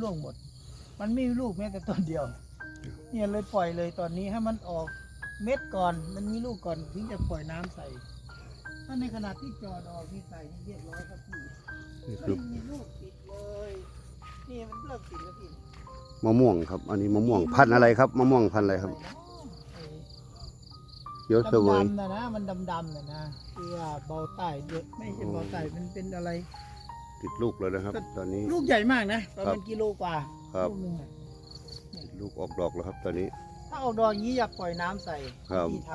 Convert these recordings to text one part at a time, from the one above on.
ร่วงหมด มันไม่มีลูกแม้แต่ต้นเดียว เนี่ยเลยปล่อยเลยตอนนี้ให้มันออกเม็ดก่อน มันมีลูกก่อนถึงจะปล่อยน้ำใส่ ถ้าในขณะที่จอดออกนี่ใส่นี่เรียบร้อยครับพี่นี่คืไม่อมีลูกติดเลย นี่มันเริ่มติดแล้วพี่มะม่วงครับ อันนี้มะม่วงพันธุ์อะไรครับมะม่วงพันธุ์อะไรครับเขียวเสวยดำๆนะนะ มันดำๆนะนะคือว่าเบาใต้เยอะไม่ใช่เบาใต้มันเป็นอะไร ติดลูกแล้วนะครับ ตอนนี้ ลูกใหญ่มากนะประครัมาณบกิโลกว่าครับ ลูกหนึงอะติดลูกออกดอกแล้วครับ ตอนนี้ ถ้าออกดอกอย่างนี้อย่าปล่อยน้ำใส่ครับ ที่ท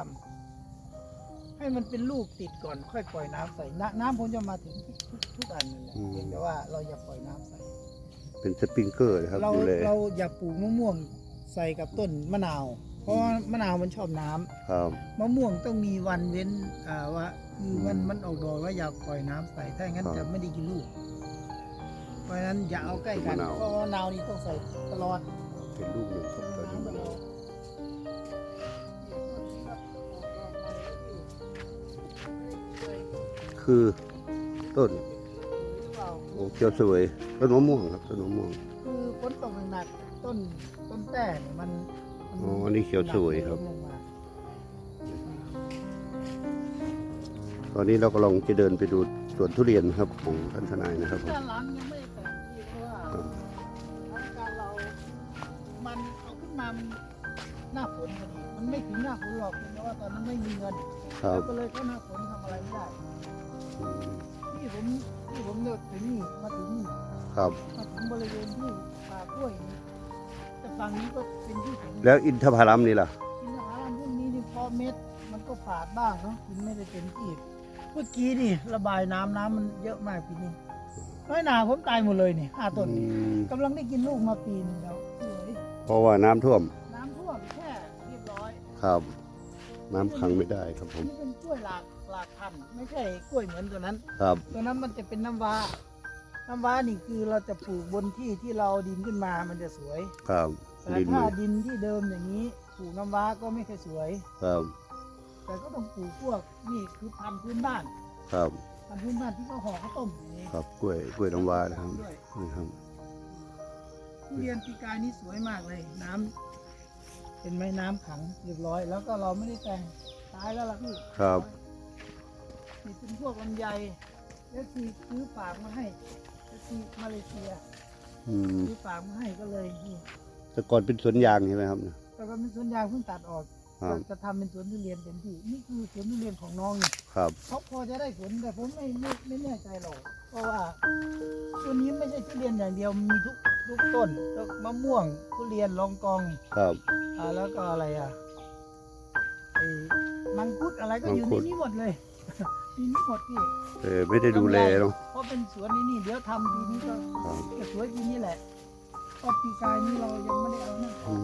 ำให้มันเป็นลูกติดก่อนค่อยปล่อยน้ำใส่น้ำน้ำผมจะมาถึงทุกทุกทุกอันนั่นแหละเพียงแต่ว่าเราอย่าปล่อยน้ำใส่ เป็นสปริงเกอร์นะครับเราดูแลเราอย่าปลูกมะม่วงใส่กับต้นมะนาว เพราะว่ามะนาวมันชอบน้ำครับมะม่วงต้องมีวันเว้นอ่าว่าคือมันมันออกดอกแล้วอย่าปล่อยน้ำใส่ถ้าอย่างนั้นครับจะไม่ได้กินลูก เพราะฉะนั้นอย่าเอาใกล้กันมะนาวเพราะมะนาวนี่ต้องใส่ตลอด เป็นลูกหนึ่งครับตอนนี้มะนาวคือต้นโอ้เขียวเสวยต้นมะม่วงครับต้นมะม่วง คือฝนตกหนักๆต้นต้นแต่เนี่ยมันมัน อ๋ออันนี้เขียวสวยครับลงมาตอนนี้เราก็ลองจะเดินไปดูสวนทุเรียนครับของท่านทนายนะครับผมด้านหลังยังไม่ได้แต่งที่เพราะว่าทางการเรามันเอาขึ้นมามันหน้าฝนพอดีมันไม่ถึงหน้าฝนหรอกเพราะว่าตอนนั้นไม่มีเงินครับ ก็เลยเข้าหน้าฝนทำอะไรไม่ได้อืมที่ผมที่ผมเนี่ยถึงนี่มาถึงนี่ครับ มาถึงบริเวณที่ป่ากล้วยนี่แต่ ฝั่งนี้ก็เป็นที่ผมแล้วอินทผลัมนี่ล่ะ กินอาหารพวกนี้นี่พอเม็ด มันก็ฝาดบ้างเนาะกินไม่ได้เต็มที่เมื่อกี้นี่ ระบายน้ำน้ำมันเยอะมากปีนี้น้อยหนาผมตายหมดเลยนี่ห้าต้นอืนี่มกำลังได้กินลูกมาปีนึงแล้วสวยเพราะว่าน้ำท่วมน้ำท่วมแค่เรียบร้อย ครับ น้ำขังไม่ได้ครับผม นี่เป็นกล้วยหลากหลากพันธุ์ไม่ใช่กล้วยเหมือนตัวนั้น ครับ ตัวนั้นมันจะเป็นน้ำว้า น้ำว้านี่คือเราจะปลูกบนที่ที่เราดินขึ้นมา มันจะสวย ครับ แต่ดินถ้ามันดินที่เดิมอย่างนี้ปลูกน้ำว้าก็ไม่ค่อยสวย ครับแต่ก็ต้องปลูกพวกนี่คือพันธุ์พื้นบ้านครับพันธุ์พื้นบ้านที่เขาห่อข้าวต้มอย่างนี้ครับกล้วยกล้วยน้ำว้านะครับด้วยนี่ครับ ทุเรียนปีกายนี่สวยมากเลยน้ำเป็นไม้น้ำขังเรียบร้อย แล้วก็เราไม่ได้แต่งตายแล้วล่ะพี่ครับ นี่เป็นพวกลำไยแล้วทีซื้อฝากมาให้แล้วทีมาเลเซียอืมซื้อฝากมาให้ก็เลยนี่ แต่ก่อนเป็นสวนยางใช่ไหมครับแต่ก็เป็นสวนยางเพิ่งตัดออกครับ จะทำเป็นสวนทุเรียนเต็มที่นี่คือสวนทุเรียนของน้องนี่ครับ เขาพอจะได้ผลแต่ผมไม่ไม่ไม่แน่ใจหรอกเพราะว่าตัวนี้ไม่ใช่ทุเรียนอย่างเดียวมีทุกทุกต้นแล้วมะม่วงทุเรียนลองกองครับ อ่าแล้วก็อะไรอะไอ้มังคุดอะไรก็อยู่มังคุในด นี้หมดเลยมีนี่หมดพี่เออไม่ได้ดูแลเนาะเพราะเป็นสวนนี้นี่เดี๋ยวทำปีนี้ก็ครับจะสวยปีนี้แหละ เพราะปีกายนี้เรายังไม่ได้เอานั่นออือก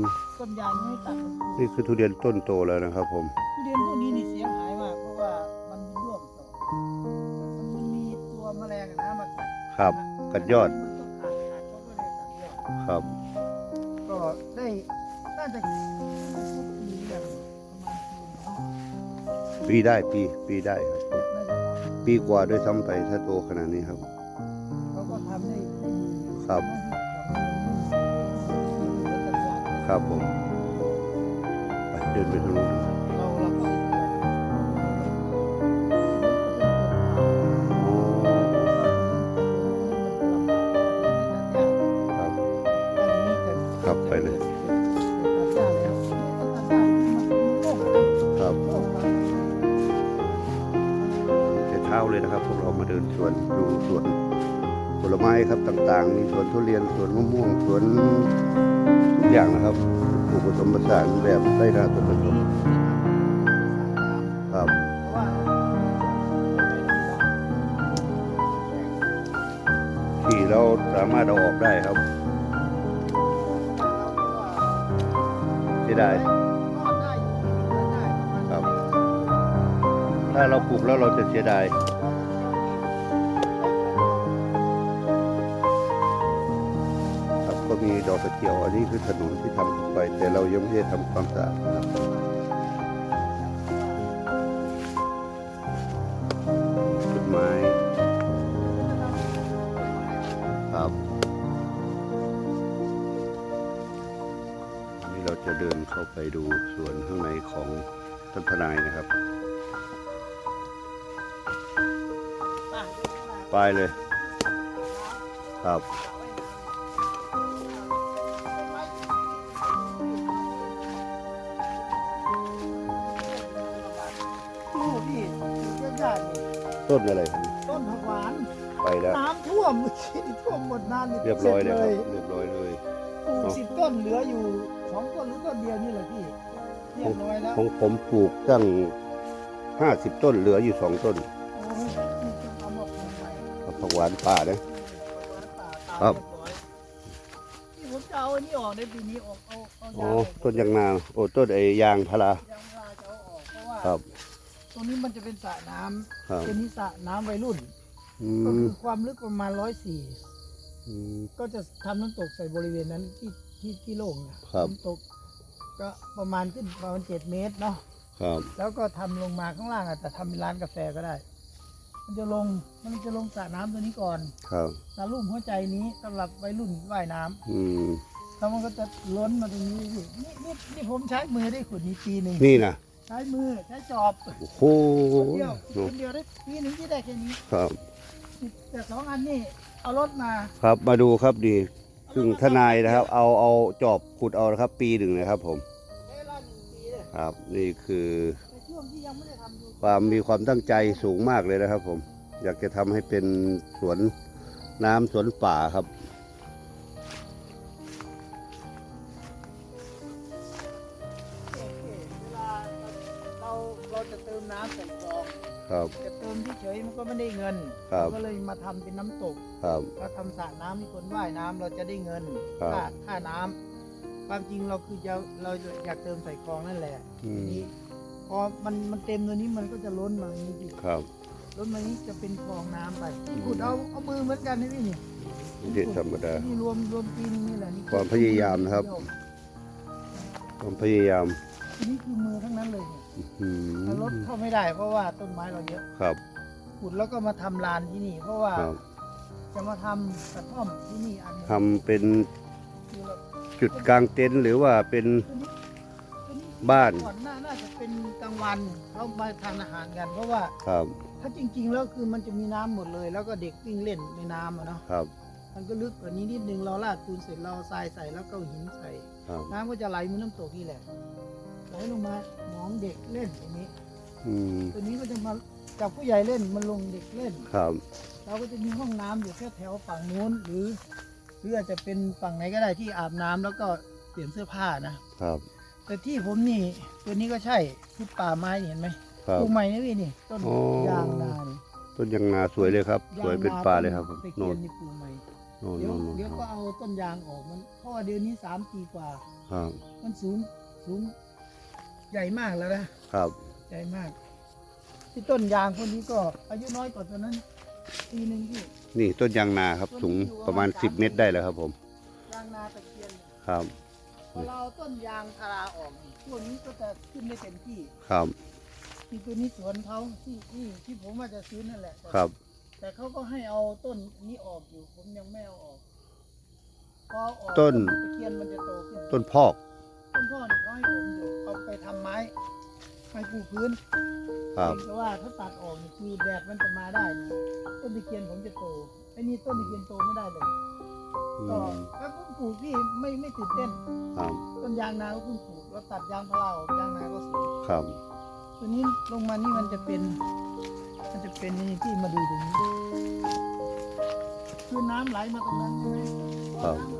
มต้นยางยังไม่ตัดมันนี่คือทุเรียนต้นโตแล้วนะครับผม ทุเรียนพวกนี้นี่เสียหายมากเพราะว่ามันมีร่วงต่อมันมีตัวแมลงอะนะมากัดครับกัดยอด มันก็ขาดขาดเขาก็เลยตัดยอดครับ ก็ได้น่าจะสักปีอย่างประมาณปีหนึ่งเนาะปีได้ปีปีได้ครับผมน่าจะประมาณปีกว่าด้วยซ้ำไปถ้าโตขนาดนี้ครับ เขาก็ทำได้ได้ดีอยู่ครับ ครับผมไปเดินไปทางนู้นนะครับเราเราก็ได้เตือบไปเลยครับเช้าเลยนะครับ พวกเรามาเดินสวนดูสวนผลไม้ครับต่างๆ มีสวนทุเรียนสวนมะม่วงสวน อย่างนะครับปลูกผสมผสานแบบไร่นาสวผสมครับที่เราสามารถเอาออกได้ครับเสียดายครับ ถ้าเราปลูกแล้วเราจะเสียดายีดอกตะเกียวอันนี้คือถนนที่ทำขึ้นไป แต่เรายังไม่ได้ทำความสะอาดนะครับต้นไม้ครับนี่เราจะเดินเข้าไปดูส่วนข้างในของต้นพนายนะครับ ไปเลยครับ ต้นอะไรครับต้นผักหวาน ไปแล้ว น้ำท่วมเมื่อกี้นี่ท่วมหมดนานนี่เรียบร้อยเลยครับสจเรียบร้อยเลย ปลูกสิบต้นเหลืออยู่สองต้นหรือต้นเดียวนี่แหละพี่เรียบร้อยแล้วของผมปลูกตั้งห้าสิบต้นเหลืออยู่สองต้นโอ้ยนี่ต้องเอามาปลูกใหม่ครับผักหวานป่านะ ครับนี่ผมจะเอาอันนี้ออกในปีนี้ออกเอาเอาอ๋อยางออกต้นยางนาโอ้ต้นไอ้ยางพารา ยางพาราจะเอาออกเพราะว่า ครับ ตรงนี้มันจะเป็นสระน้ำครับ เป็นนิสระน้ำวัยรุ่น อืก็มคือความลึกประมาณร้อยสี่อืม ก็จะทำน้ำตกใส่บริเวณนั้นที่ที่ที่โล่งนะครับ น้ำตก ก็ประมาณขึ้นประมาณเจ็ดเมตรเนาะ ครับ แล้วก็ทำลงมาข้างล่างอาจจะทำเป็นร้านกาแฟก็ได้ มันจะลง มันจะลงสระน้ำตัวนี้ก่อนครับ สระลุ่มหัวใจนี้สำหรับวัยรุ่นว่ายน้ำอืม แล้วมันก็จะล้นมาตรงนี้พี่นี่นี่นี่ผมใช้มือได้ขุดนี้ปีหนึ่งนี่นะ ใช้มือใช้จอบโอ้โหคนเดียวคนเดียวได้ปีหนึ่งที่ได้แค่นี้ครับ แต่สองอันนี่เอารถมาครับมาดูครับดีซึ่งทนายนะครับ เอาเอาจอบขุดเอานะครับ ปีหนึ่งนะครับ ผมใช้เวลาหนึ่งปีเลยครับ นี่คือในช่วงที่ยังไม่ได้ทำดูความมีความตั้งใจสูงมากเลยนะครับ ผม อยากจะทำให้เป็นสวนน้ำสวนป่าครับ ครับจะเติมเฉยๆมันก็ไม่ได้เงินครับ ก็เลยมาทำเป็นน้ำตก ครับ เราทำสระน้ำให้คนว่ายน้ำเราจะได้เงินครับ ค่าค่าน้ำความจริงเราคือจะเราอยากเติมใส่คลองนั่นแหละอืทีมนี้พอมันมันเต็มตัวนี้มันก็จะล้นมาอย่างนี้พี่ครับ ล้นมานี้จะเป็นคลองน้ำไปนี่ขุดเอาเอามือเหมือนกันนะพี่นี่เด็ดธรรมดา นี่รวมรวมปีนึงนี่แหละนี่ความพยายามนะครับ ความพยายามนี่คือมือทั้งนั้นเลยเนี่ยอืม แต่รถเข้าไม่ได้เพราะว่าต้นไม้เราเยอะครับขุดแล้วก็มาทำลานที่นี่ เพราะว่าครับจะมาทำกระท่อมที่นี่อันหนึงทำเป็นคือเราจุดกลางเต็นท์หรือว่าเป็นตัวนี้ตัวนี้บ้านก่อนหน้าน่าจะเป็นกลางวันเขามาทานอาหารกัน เพราะว่าครับ ถ้าจริง ๆ แล้วคือมันจะมีน้ำหมดเลย แล้วก็เด็กวิ่งเล่นในน้ำอะเนาะครับ มันก็ลึกกว่านี้นิดนึงเราลาดปูนเสร็จเราทรายใส่แล้วก็หินใส่ครับน้ำก็จะไหลเหมือนน้ำตกนี่แหละไห ลลงมาหนองเด็กเล่นอย่างนี้ อืมตัวนี้ก็จะมาจากผู้ใหญ่เล่นมันลงเด็กเล่น ครับเราก็จะมีห้องน้ำอยู่แค่แถวฝั่งนู้นหรือหรืออาจจะเป็นฝั่งไหนก็ได้ที่อาบน้ำแล้วก็เปลี่ยนเสื้อผ้านะ ครับแต่ที่ผมนี่ตัวนี้ก็ใช่ที่ป่าไม้เห็นไหมครับ ปลูกใหม่นะพี่นี่ต้นอ๋อยางนานี่ต้นยางนาสวยเลยครับ สวยเป็นป่าเลยครับตะโน่เคียนนนี่ปลูกใหม่ โน่นเดี๋ยวโน่นโน่นเดี๋ยวก็เอาต้นยางออกมันเพราะว่าเดี๋ยวนี้สามปีกว่า ครับ มันสูงสูง ใหญ่มากแล้วนะครับ ใหญ่มาก ที่ต้นยางพวกนี้ก็ อายุน้อยกว่าตัวนั้นปีหนึ่งที่นี่ต้นยางนาครับ สูงประมาณ 10 เมตรได้แล้วครับผม ยางนาตะเคียนเนี่ยครับ พอเราเอาต้นยางพาราออกนี่พวกนี้ก็จะขึ้นได้เต็มที่ครับที่ตัวนี้สวนเขาที่ที่ที่ผมว่าจะซื้อนั่นแหละแต่ครับ แต่เขาก็ให้เอาต้นนี้ออกอยู่ ผมยังไม่เอาออกพอออกต้น ตะเคียนมันจะโตขึ้นต้นพอก ต้นพ่อเนี่ยเขาให้ผมอยู่ เอาไปทำไม้ไม้ปูพื้นครับเพียงแต่ว่าถ้าตัดออกนี่คือแดดมันจะมาได้นี่ต้นตะเคียนผมจะโตไอ้นี่ต้นตะเคียนโตไม่ได้เลยอืก็มก็เพิ่งปลูกพี่ไม่ไม่ตื่นเต้นครับต้นยางนาก็เพิ่งปลูกแล้วตัดยางพาราออกยางนาก็สูงครับตัวนี้ลงมานี่มันจะเป็น มันจะเป็นนี่ที่มาดูตรงนี้คือน้ำไหลมาตรงนั้นใช่ไหมครับน้ำไหล